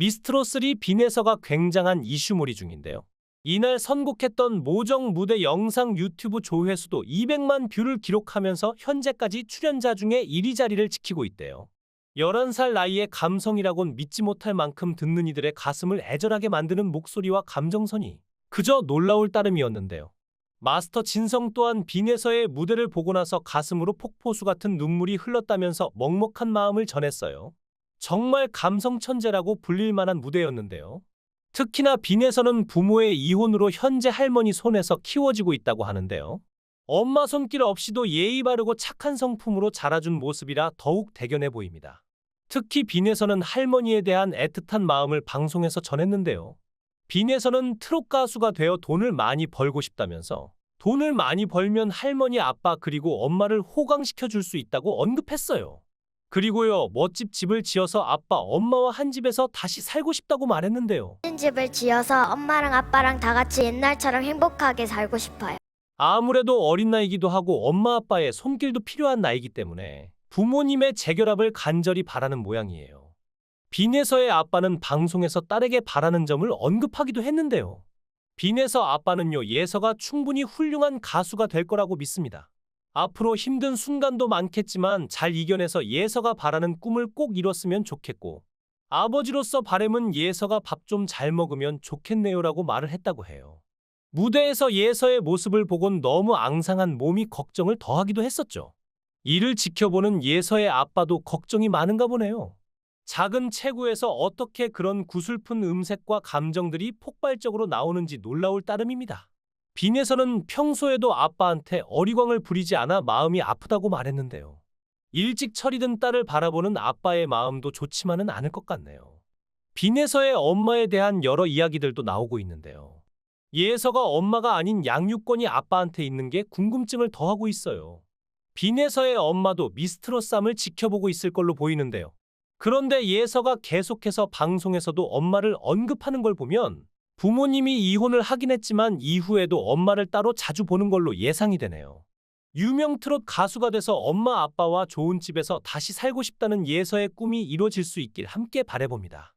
미스트로3 빈에서가 굉장한 이슈몰이 중인데요. 이날 선곡했던 모정 무대 영상 유튜브 조회수도 200만 뷰를 기록하면서 현재까지 출연자 중에 1위 자리를 지키고 있대요. 11살 나이에 감성이라곤 믿지 못할 만큼 듣는 이들의 가슴을 애절하게 만드는 목소리와 감정선이 그저 놀라울 따름이었는데요. 마스터 진성 또한 빈에서의 무대를 보고 나서 가슴으로 폭포수 같은 눈물이 흘렀다면서 먹먹한 마음을 전했어요. 정말 감성 천재라고 불릴 만한 무대였는데요. 특히나 빈에서는 부모의 이혼으로 현재 할머니 손에서 키워지고 있다고 하는데요. 엄마 손길 없이도 예의 바르고 착한 성품으로 자라준 모습이라 더욱 대견해 보입니다. 특히 빈에서는 할머니에 대한 애틋한 마음을 방송에서 전했는데요. 빈에서는 트롯 가수가 되어 돈을 많이 벌고 싶다면서 돈을 많이 벌면 할머니, 아빠 그리고 엄마를 호강시켜 줄 수 있다고 언급했어요. 그리고요, 멋집 집을 지어서 아빠, 엄마와 한 집에서 다시 살고 싶다고 말했는데요. 큰 집을 지어서 엄마랑 아빠랑 다 같이 옛날처럼 행복하게 살고 싶어요. 아무래도 어린 나이기도 하고 엄마 아빠의 손길도 필요한 나이기 때문에 부모님의 재결합을 간절히 바라는 모양이에요. 빈에서의 아빠는 방송에서 딸에게 바라는 점을 언급하기도 했는데요. 빈에서 아빠는요, 예서가 충분히 훌륭한 가수가 될 거라고 믿습니다. 앞으로 힘든 순간도 많겠지만 잘 이겨내서 예서가 바라는 꿈을 꼭 이뤘으면 좋겠고, 아버지로서 바램은 예서가 밥 좀 잘 먹으면 좋겠네요라고 말을 했다고 해요. 무대에서 예서의 모습을 보곤 너무 앙상한 몸이 걱정을 더하기도 했었죠. 이를 지켜보는 예서의 아빠도 걱정이 많은가 보네요. 작은 체구에서 어떻게 그런 구슬픈 음색과 감정들이 폭발적으로 나오는지 놀라울 따름입니다. 빈에서는 평소에도 아빠한테 어리광을 부리지 않아 마음이 아프다고 말했는데요. 일찍 처리된 딸을 바라보는 아빠의 마음도 좋지만은 않을 것 같네요. 빈에서의 엄마에 대한 여러 이야기들도 나오고 있는데요. 예서가 엄마가 아닌 양육권이 아빠한테 있는 게 궁금증을 더하고 있어요. 빈에서의 엄마도 미스트로 쌈을 지켜보고 있을 걸로 보이는데요. 그런데 예서가 계속해서 방송에서도 엄마를 언급하는 걸 보면 부모님이 이혼을 하긴 했지만 이후에도 엄마를 따로 자주 보는 걸로 예상이 되네요. 유명 트롯 가수가 돼서 엄마 아빠와 좋은 집에서 다시 살고 싶다는 예서의 꿈이 이루어질 수 있길 함께 바래봅니다.